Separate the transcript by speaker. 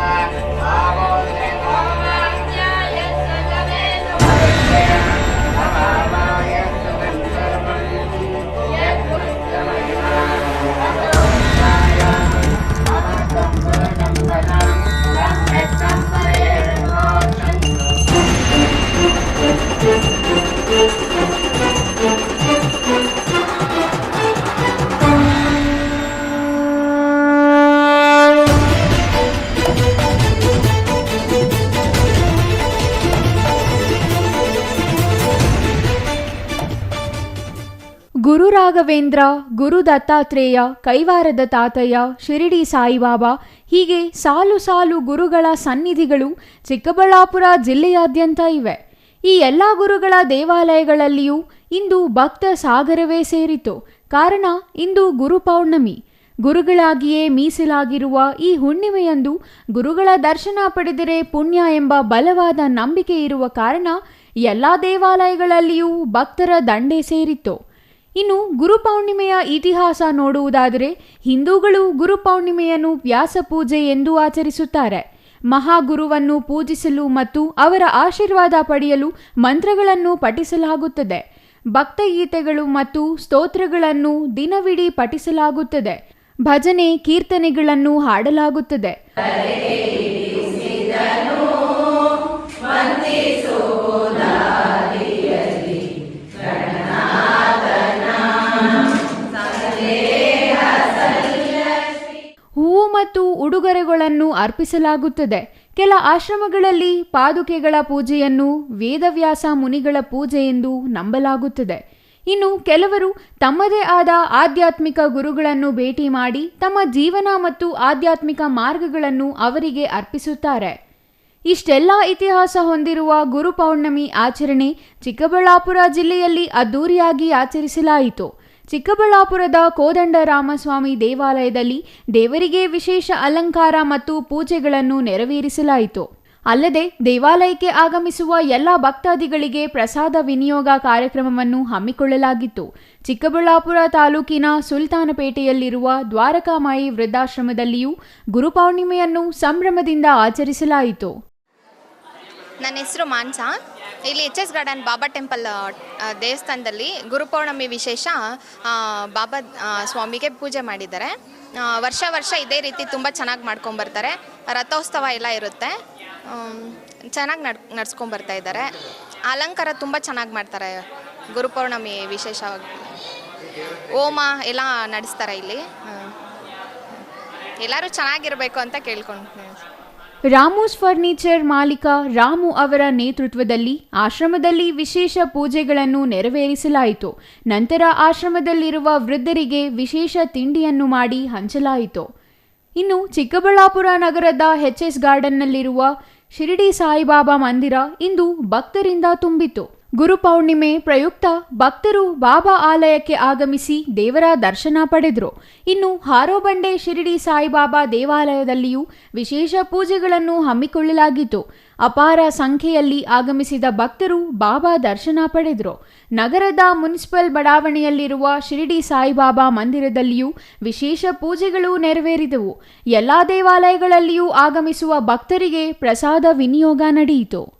Speaker 1: Bye. Guru Raghavendra ಗುರು ದತ್ತಾತ್ರೇಯ ಕೈವಾರದ ತಾತಯ್ಯ, ಶಿರಡಿ ಸಾಯಿಬಾಬಾ, ಹೀಗೆ ಸಾಲು ಸಾಲು ಗುರುಗಳ ಸನ್ನಿಧಿಗಳು ಚಿಕ್ಕಬಳ್ಳಾಪುರ ಜಿಲ್ಲೆಯಾದ್ಯಂತ ಇವೆ. ಈ ಎಲ್ಲ ಗುರುಗಳ ದೇವಾಲಯಗಳಲ್ಲಿಯೂ ಇಂದು ಭಕ್ತ ಸಾಗರವೇ ಸೇರಿತು. ಕಾರಣ, ಇಂದು ಗುರು ಪೌರ್ಣಮಿ. ಗುರುಗಳಾಗಿಯೇ ಮೀಸಲಾಗಿರುವ ಈ ಹುಣ್ಣಿಮೆಯಂದು ಗುರುಗಳ ದರ್ಶನ ಪಡೆದರೆ ಪುಣ್ಯ ಎಂಬ ಬಲವಾದ ನಂಬಿಕೆ ಇರುವ ಕಾರಣ ಎಲ್ಲ ದೇವಾಲಯಗಳಲ್ಲಿಯೂ ಭಕ್ತರ ದಂಡೆ ಸೇರಿತ್ತು. ಇನ್ನು ಗುರುಪೌರ್ಣಿಮೆಯ ಇತಿಹಾಸ ನೋಡುವುದಾದರೆ ಹಿಂದೂಗಳು ಗುರುಪೌರ್ಣಿಮೆಯನ್ನು ವ್ಯಾಸ ಪೂಜೆ ಎಂದು ಆಚರಿಸುತ್ತಾರೆ. ಮಹಾಗುರುವನ್ನು ಪೂಜಿಸಲು ಮತ್ತು ಅವರ ಆಶೀರ್ವಾದ ಪಡೆಯಲು ಮಂತ್ರಗಳನ್ನು ಪಠಿಸಲಾಗುತ್ತದೆ. ಭಕ್ತಗೀತೆಗಳು ಮತ್ತು ಸ್ತೋತ್ರಗಳನ್ನು ದಿನವಿಡೀ ಪಠಿಸಲಾಗುತ್ತದೆ. ಭಜನೆ, ಕೀರ್ತನೆಗಳನ್ನು ಹಾಡಲಾಗುತ್ತದೆ. ಅರ್ಪಿಸಲಾಗುತ್ತದೆ. ಕೆಲ ಆಶ್ರಮಗಳಲ್ಲಿ ಪಾದುಕೆಗಳ ಪೂಜೆಯನ್ನು ವೇದವ್ಯಾಸ ಮುನಿಗಳ ಪೂಜೆ ಎಂದು ನಂಬಲಾಗುತ್ತದೆ. ಇನ್ನು ಕೆಲವರು ತಮ್ಮದೇ ಆದ ಆಧ್ಯಾತ್ಮಿಕ ಗುರುಗಳನ್ನು ಭೇಟಿ ಮಾಡಿ ತಮ್ಮ ಜೀವನ ಮತ್ತು ಆಧ್ಯಾತ್ಮಿಕ ಮಾರ್ಗಗಳನ್ನು ಅವರಿಗೆ ಅರ್ಪಿಸುತ್ತಾರೆ. ಇಷ್ಟೆಲ್ಲ ಇತಿಹಾಸ ಹೊಂದಿರುವ ಗುರು ಪೌರ್ಣಮಿ ಆಚರಣೆ ಚಿಕ್ಕಬಳ್ಳಾಪುರ ಜಿಲ್ಲೆಯಲ್ಲಿ ಅದ್ದೂರಿಯಾಗಿ ಆಚರಿಸಲಾಯಿತು. ಚಿಕ್ಕಬಳ್ಳಾಪುರದ ಕೋದಂಡರಾಮಸ್ವಾಮಿ ದೇವಾಲಯದಲ್ಲಿ ದೇವರಿಗೆ ವಿಶೇಷ ಅಲಂಕಾರ ಮತ್ತು ಪೂಜೆಗಳನ್ನು ನೆರವೇರಿಸಲಾಯಿತು. ಅಲ್ಲದೆ ದೇವಾಲಯಕ್ಕೆ ಆಗಮಿಸುವ ಎಲ್ಲ ಭಕ್ತಾದಿಗಳಿಗೆ ಪ್ರಸಾದ ವಿನಿಯೋಗ ಕಾರ್ಯಕ್ರಮವನ್ನು ಹಮ್ಮಿಕೊಳ್ಳಲಾಗಿತ್ತು. ಚಿಕ್ಕಬಳ್ಳಾಪುರ ತಾಲೂಕಿನ ಸುಲ್ತಾನಪೇಟೆಯಲ್ಲಿರುವ ದ್ವಾರಕಾಮಾಯಿ ವೃದ್ಧಾಶ್ರಮದಲ್ಲಿಯೂ ಗುರುಪೌರ್ಣಿಮೆಯನ್ನು ಸಂಭ್ರಮದಿಂದ ಆಚರಿಸಲಾಯಿತು.
Speaker 2: ನನ್ನ ಹೆಸರು ಮಾನ್ಸಾ ಇಲ್ಲಿ H S garden Baba temple ದೇವಸ್ಥಾನದಲ್ಲಿ ಗುರುಪೌರ್ಣಮಿ ವಿಶೇಷ ಬಾಬಾ ಸ್ವಾಮಿಗೆ ಪೂಜೆ ಮಾಡಿದ್ದಾರೆ. ವರ್ಷ ವರ್ಷ ಇದೇ ರೀತಿ ತುಂಬ ಚೆನ್ನಾಗಿ ಮಾಡ್ಕೊಂಬರ್ತಾರೆ ರಥೋತ್ಸವ ಎಲ್ಲ ಇರುತ್ತೆ. ಚೆನ್ನಾಗಿ ನಡ್ ನಡ್ಸ್ಕೊಂಬರ್ತಾ ಇದ್ದಾರೆ. ಅಲಂಕಾರ ತುಂಬ ಚೆನ್ನಾಗಿ ಮಾಡ್ತಾರೆ ಗುರುಪೌರ್ಣಮಿ ವಿಶೇಷವಾಗಿ ಹೋಮ ಎಲ್ಲ ನಡೆಸ್ತಾರೆ ಇಲ್ಲಿ. ಎಲ್ಲರೂ ಚೆನ್ನಾಗಿರಬೇಕು ಅಂತ ಕೇಳ್ಕೊಂಡು
Speaker 1: ರಾಮೂಸ್ ಫರ್ನಿಚರ್ ಮಾಲೀಕ ರಾಮು ಅವರ ನೇತೃತ್ವದಲ್ಲಿ ಆಶ್ರಮದಲ್ಲಿ ವಿಶೇಷ ಪೂಜೆಗಳನ್ನು ನೆರವೇರಿಸಲಾಯಿತು. ನಂತರ ಆಶ್ರಮದಲ್ಲಿರುವ ವೃದ್ಧರಿಗೆ ವಿಶೇಷ ತಿಂಡಿಯನ್ನು ಮಾಡಿ ಹಂಚಲಾಯಿತು. ಇನ್ನು ಚಿಕ್ಕಬಳ್ಳಾಪುರ ನಗರದ ಎಚ್ ಎಸ್ ಗಾರ್ಡನ್ನಲ್ಲಿರುವ ಶಿರಡಿ ಸಾಯಿಬಾಬಾ ಮಂದಿರ ಇಂದು ಭಕ್ತರಿಂದ ತುಂಬಿತು ಗುರುಪೌರ್ಣಿಮೆ ಪ್ರಯುಕ್ತ ಭಕ್ತರು ಬಾಬಾ ಆಲಯಕ್ಕೆ ಆಗಮಿಸಿ ದೇವರ ದರ್ಶನ ಪಡೆದರು. ಇನ್ನು ಹಾರೋಬಂಡೆ ಶಿರಿಡಿ ಸಾಯಿಬಾಬಾ ದೇವಾಲಯದಲ್ಲಿಯೂ ವಿಶೇಷ ಪೂಜೆಗಳನ್ನು ಹಮ್ಮಿಕೊಳ್ಳಲಾಗಿತ್ತು. ಅಪಾರ ಸಂಖ್ಯೆಯಲ್ಲಿ ಆಗಮಿಸಿದ ಭಕ್ತರು ಬಾಬಾ ದರ್ಶನ ಪಡೆದರು. ನಗರದ ಮುನ್ಸಿಪಲ್ ಬಡಾವಣೆಯಲ್ಲಿರುವ ಶಿರಿಡಿ ಸಾಯಿಬಾಬಾ ಮಂದಿರದಲ್ಲಿಯೂ ವಿಶೇಷ ಪೂಜೆಗಳು ನೆರವೇರಿದವು. ಎಲ್ಲ ದೇವಾಲಯಗಳಲ್ಲಿಯೂ ಆಗಮಿಸುವ ಭಕ್ತರಿಗೆ ಪ್ರಸಾದ ವಿನಿಯೋಗ ನಡೆಯಿತು.